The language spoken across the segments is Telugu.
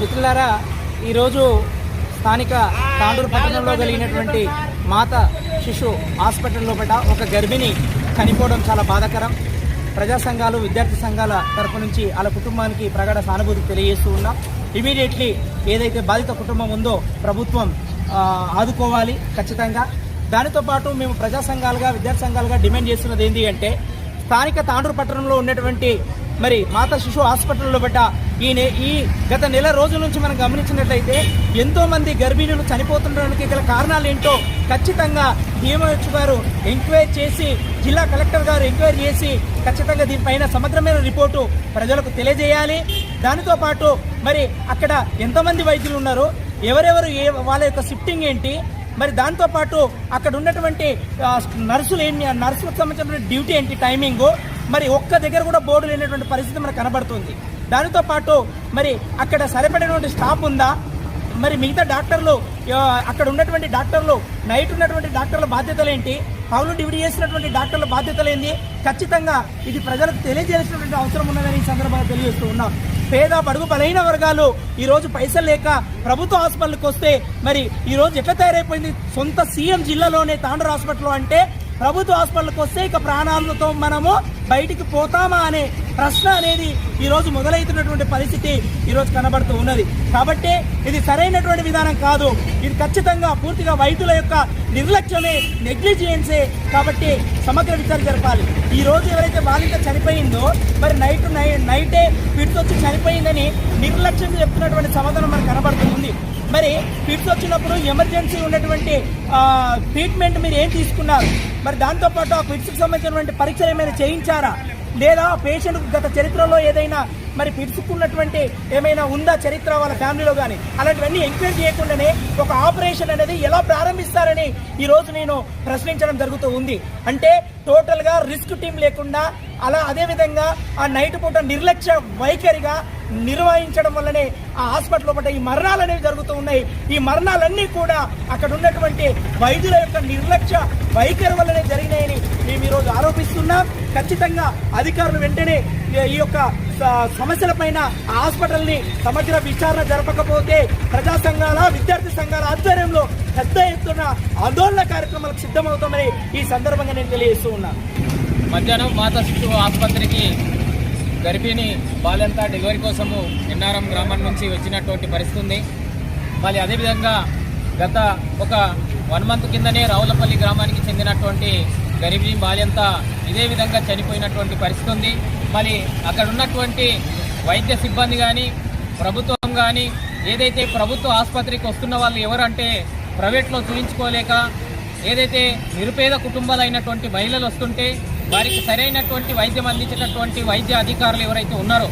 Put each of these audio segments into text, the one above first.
మిత్రులారా ఈరోజు స్థానిక తాండూరు పట్టణంలో కలిగినటువంటి మాత శిశు హాస్పిటల్లో లోపల ఒక గర్భిణి చనిపోవడం చాలా బాధాకరం. ప్రజా సంఘాలు విద్యార్థి సంఘాల తరపు నుంచి వాళ్ళ కుటుంబానికి ప్రగాఢ సానుభూతి తెలియజేస్తూ ఉన్నాం. ఇమీడియట్లీ ఏదైతే బాధిత కుటుంబం ఉందో ప్రభుత్వం ఆదుకోవాలి ఖచ్చితంగా. దానితో పాటు మేము ప్రజా సంఘాలుగా విద్యార్థి సంఘాలుగా డిమాండ్ చేస్తున్నది ఏంటి అంటే స్థానిక తాండూరు పట్టణంలో ఉన్నటువంటి మరి మాతా శిశు హాస్పిటల్లో పడ్డ ఈ నె- ఈ గత నెల రోజుల నుంచి మనం గమనించినట్లయితే ఎంతో మంది గర్భిణులు చనిపోతుండడానికి గల కారణాలు ఏంటో ఖచ్చితంగా డిఎంహెచ్ గారు ఎంక్వైరీ చేసి జిల్లా కలెక్టర్ గారు ఎంక్వైరీ చేసి ఖచ్చితంగా దీనిపైన సమగ్రమైన రిపోర్టు ప్రజలకు తెలియజేయాలి. దానితో పాటు మరి అక్కడ ఎంతమంది వైద్యులు ఉన్నారు ఎవరెవరు ఏ వాళ్ళ యొక్క షిఫ్టింగ్ ఏంటి మరి దాంతోపాటు అక్కడ ఉన్నటువంటి నర్సులు ఏంటి నర్సులకు సంబంధించినటువంటి డ్యూటీ ఏంటి టైమింగు మరి ఒక్క దగ్గర కూడా బోర్డు లేనటువంటి పరిస్థితి మనకు కనబడుతుంది. దానితో పాటు మరి అక్కడ సరిపడినటువంటి స్టాఫ్ ఉందా? మరి మిగతా డాక్టర్లు అక్కడ ఉన్నటువంటి డాక్టర్లు నైట్ ఉన్నటువంటి డాక్టర్ల బాధ్యతలు ఏంటి? పౌలు డివిడి చేసినటువంటి డాక్టర్ల బాధ్యతలు ఏంటి ఖచ్చితంగా ఇది ప్రజలకు తెలియజేసినటువంటి అవసరం ఉన్నదని ఈ సందర్భంగా తెలియజేస్తూ ఉన్నాం. పేద బడుగు బలహీన వర్గాలు ఈరోజు పైసలు లేక ప్రభుత్వ హాస్పిటల్కి వస్తే మరి ఈరోజు ఎట్లా తయారైపోయింది? సొంత సీఎం జిల్లాలోనే తాండూరు హాస్పిటల్ అంటే ప్రభుత్వ హాస్పిటల్కి వస్తే ఇక ప్రాణాలతో మనము బయటికి పోతామా అనే ప్రశ్న అనేది ఈరోజు మొదలైతున్నటువంటి మొదలవుతున్నటువంటి పరిస్థితి ఈరోజు కనబడుతూ ఉన్నది. కాబట్టి ఇది సరైనటువంటి విధానం కాదు. ఇది ఖచ్చితంగా పూర్తిగా వైద్యుల యొక్క నిర్లక్ష్యమే నెగ్లిజియన్సే కాబట్టి సమగ్ర విచారణ జరపాలి. ఈ రోజు ఎవరైతే బాలిక చనిపోయిందో మరి నైట్ నై- నైటే ఫిట్స్ వచ్చి చనిపోయిందని నిర్లక్ష్యంగా చెప్తున్నటువంటి సమాధానం మనకు కనబడుతుంది. మరి ఫిట్స్ వచ్చినప్పుడు ఎమర్జెన్సీ ఉన్నటువంటి ట్రీట్మెంట్ మీరు ఏం తీసుకున్నారు? మరి దాంతోపాటు ఆ ఫిట్స్కి సంబంధించినటువంటి పరీక్షలు ఏమైనా చేయించారా? లేదా పేషెంట్ గత చరిత్రలో ఏదైనా మరి పిడుచుకున్నటువంటి ఏమైనా ఉందా చరిత్ర వాళ్ళ ఫ్యామిలీలో కానీ అలాంటివన్నీ ఎంక్వైరీ చేయకుండానే ఒక ఆపరేషన్ అనేది ఎలా ప్రారంభిస్తారని ఈ రోజు నేను ప్రశ్నించడం జరుగుతూ ఉంది. అంటే టోటల్గా రిస్క్ టీం లేకుండా అలా అదేవిధంగా ఆ నైట్ పూట నిర్లక్ష్య వైఖరిగా నిర్వహించడం వల్లనే ఆ హాస్పిటల్ లోపల ఈ మరణాలు అనేవి జరుగుతూ ఉన్నాయి. ఈ మరణాలన్నీ కూడా అక్కడ ఉన్నటువంటి వైద్యుల యొక్క నిర్లక్ష్య వైఖరి వల్లనే జరిగినాయని మేము ఈరోజు ఆరోపిస్తున్నాం. ఖచ్చితంగా అధికారులు వెంటనే ఈ- యొక్క సమస్యల పైన హాస్పిటల్ని సమగ్ర విచారణ జరపకపోతే ప్రజా సంఘాల విద్యార్థి సంఘాల ఆధ్వర్యంలో పెద్ద ఎత్తున ఆందోళన కార్యక్రమాలకు సిద్ధమవుతామని ఈ సందర్భంగా నేను తెలియజేస్తూ ఉన్నాను. మధ్యాహ్నం మాతా శిశువు ఆసుపత్రికి గర్భిణి బాలంతా డెలివరీ కోసము ఎన్ఆర్ఎం గ్రామం నుంచి వచ్చినటువంటి పరిస్థితి ఉంది. మళ్ళీ అదేవిధంగా గత ఒక వన్ మంత్ కిందనే రావులపల్లి గ్రామానికి చెందినటువంటి గర్భిణి బాల్యంతా ఇదే విధంగా చనిపోయినటువంటి పరిస్థితి ఉంది. మరి అక్కడ ఉన్నటువంటి వైద్య సిబ్బంది కానీ ప్రభుత్వం కానీ ఏదైతే ప్రభుత్వ ఆసుపత్రికి వస్తున్న వాళ్ళు ఎవరంటే ప్రైవేట్లో చూయించుకోలేక ఏదైతే నిరుపేద కుటుంబాలైనటువంటి మహిళలు వస్తుంటే వారికి సరైనటువంటి వైద్యం అందించినటువంటి వైద్య అధికారులు ఎవరైతే ఉన్నారో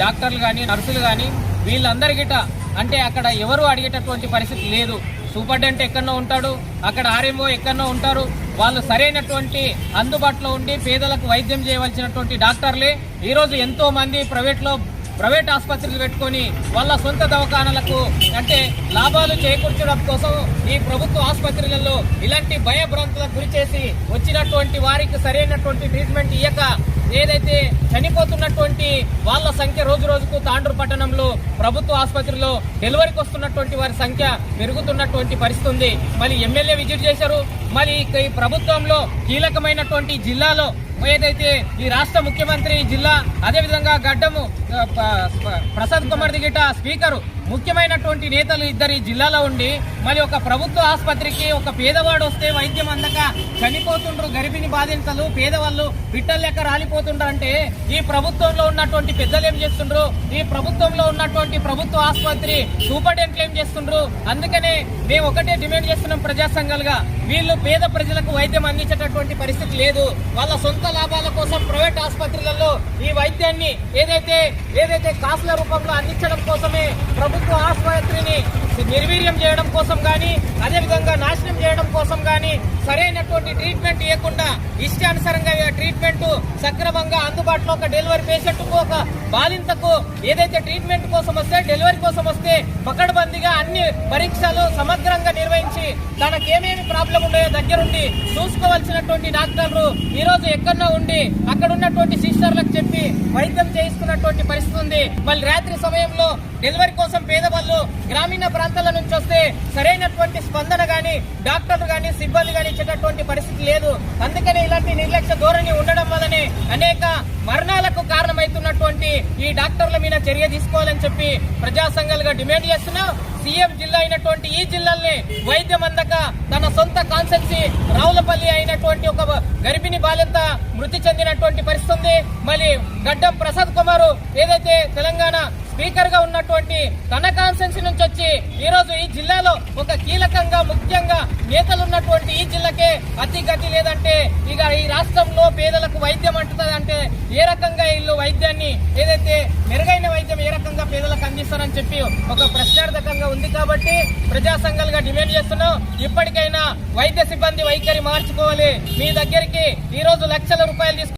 డాక్టర్లు కానీ నర్సులు కానీ వీళ్ళందరికిట అంటే అక్కడ ఎవరు అడిగేటటువంటి పరిస్థితి లేదు. సూపరింటెండెంట్ ఎక్కడో ఉంటాడు అక్కడ ఆర్ఎంఓ ఎక్కడో ఉంటారు. వాళ్ళు సరైనటువంటి అందుబాటులో ఉండి పేదలకు వైద్యం చేయవలసినటువంటి డాక్టర్లే. ఈరోజు ఎంతో మంది ప్రైవేట్లో ప్రైవేట్ ఆసుపత్రులు పెట్టుకొని వాళ్ళ సొంత దవాఖానలకు అంటే లాభాలు చేకూర్చడం కోసం ఈ ప్రభుత్వ ఆసుపత్రులలో ఇలాంటి భయభ్రాంతులకు గురి చేసి వచ్చినటువంటి వారికి సరైనటువంటి ట్రీట్మెంట్ ఇయ్యక ఏదైతే చనిపోతున్నటువంటి వాళ్ళ సంఖ్య రోజు రోజుకు తాండూరు పట్టణంలో ప్రభుత్వ ఆసుపత్రిలో డెలివరీకి వస్తున్నటువంటి వారి సంఖ్య పెరుగుతున్నటువంటి పరిస్థితి ఉంది. మళ్ళీ ఎమ్మెల్యే విజిట్ చేశారు. మరి ఈ ప్రభుత్వంలో కీలకమైనటువంటి జిల్లాలో ఏదైతే ఈ రాష్ట్ర ముఖ్యమంత్రి జిల్లా అదేవిధంగా గడ్డము ప్రసాద్ కుమార్ దిగిట స్పీకరు ముఖ్యమైనటువంటి నేతలు ఇద్దరు ఈ జిల్లాలో ఉండి మరి ఒక ప్రభుత్వ ఆసుపత్రికి ఒక పేదవాడు వస్తే వైద్యం అందక చనిపోతుండ్రు గర్భిణి బాధితులు పేదవాళ్ళు బిడ్డలు లెక్క రాలిపోతుండ్రు అంటే ఈ ప్రభుత్వంలో ఉన్నటువంటి పెద్దలు ఏం చేస్తుండ్రు? ఈ ప్రభుత్వంలో ఉన్నటువంటి ప్రభుత్వ ఆసుపత్రి సూపరింటెండెంట్లు ఏం చేస్తుండ్రు? అందుకనే మేము ఒకటే డిమాండ్ చేస్తున్నాం ప్రజా సంఘాలుగా వీళ్ళు పేద ప్రజలకు వైద్యం అందించేటటువంటి పరిస్థితి లేదు. వాళ్ళ సొంత లాభాల కోసం ప్రైవేట్ ఆసుపత్రులలో వైద్యాన్ని ఏదైతే ఏదైతే కాసుల రూపంలో అందించడం కోసమే ప్రభుత్వ ఆసుపత్రిని నిర్వీర్యం చేయడం కోసం కానీ అదేవిధంగా నాశనం చేయడం కోసం కానీ సరైనటువంటి ట్రీట్మెంట్ ఇవ్వకుండా ఇష్టానుసారంగా ట్రీట్మెంట్ సక్రమంగా అందుబాటులో ఒక డెలివరీ పేషెంట్కు ఒక బాలింతకు ఏదైతే ట్రీట్మెంట్ కోసం వస్తే డెలివరీ కోసం వస్తే పకడ్బందీగా అన్ని పరీక్షలు సమగ్రంగా నిర్వహించి తనకేమేమి ప్రాబ్లం ఉన్నాయో దగ్గరుండి చూసుకోవాల్సినటువంటి డాక్టర్లు ఈరోజు ఎక్కడన్నా ఉండి అక్కడ ఉన్నటువంటి సిస్టర్లకు చెప్పి వైద్యం చేయిస్తున్నటువంటి పరిస్థితి ఉంది. మళ్ళీ రాత్రి సమయంలో డెలివరీ కోసం పేదవాళ్ళు గ్రామీణ ప్రాంతాల నుంచి వస్తే సరైనటువంటి స్పందన గాని డాక్టర్లు గాని సిబ్బంది గాని ఇచ్చేటటువంటి పరిస్థితి లేదు. అందుకే నిర్లక్ష్య ధోరణి ఉండడం వల్లనే అనేక మరణాలకు కారణమైతున్నటువంటి ఈ డాక్టర్ల మీద చర్య తీసుకోవాలని చెప్పి ప్రజా సంఘాలుగా డిమాండ్ చేస్తున్నాం. సీఎం జిల్లా అయినటువంటి ఈ జిల్లాల్ని వైద్యం అందక తన సొంత కాన్సెన్సీ రావులపల్లి అయినటువంటి ఒక గర్భిణి బాలింత మృతి చెందినటువంటి పరిస్థితి ఉంది. మళ్ళీ గడ్డం ప్రసాద్ కుమార్ ఏదైతే తెలంగాణ స్పీకర్గా ఉన్నటువంటి తన కాన్సెన్సీ నుంచి వచ్చి ఈ రోజు ఈ జిల్లాలో ఒక కీలకంగా ముఖ్యంగా నేతలు ఉన్నటువంటి ఈ జిల్లాకే అతి గతి లేదంటే ఇక ఈ రాష్ట్రంలో పేదలకు వైద్యం అంటుందంటే ఏ రకంగా వీళ్ళు వైద్యాన్ని ఏదైతే మెరుగైన వైద్యం ఏ రకంగా పేదలకు అందిస్తారని చెప్పి ఒక ప్రశ్నార్థకంగా ఉంది కాబట్టి ప్రజా సంఘాలుగా డిమాండ్ చేస్తున్నాం. ఇప్పటికైనా వైద్య సిబ్బంది వైఖరి మార్చుకోవాలి. మీ దగ్గరికి ఈ రోజు లక్షల రూపాయలు తీసుకొని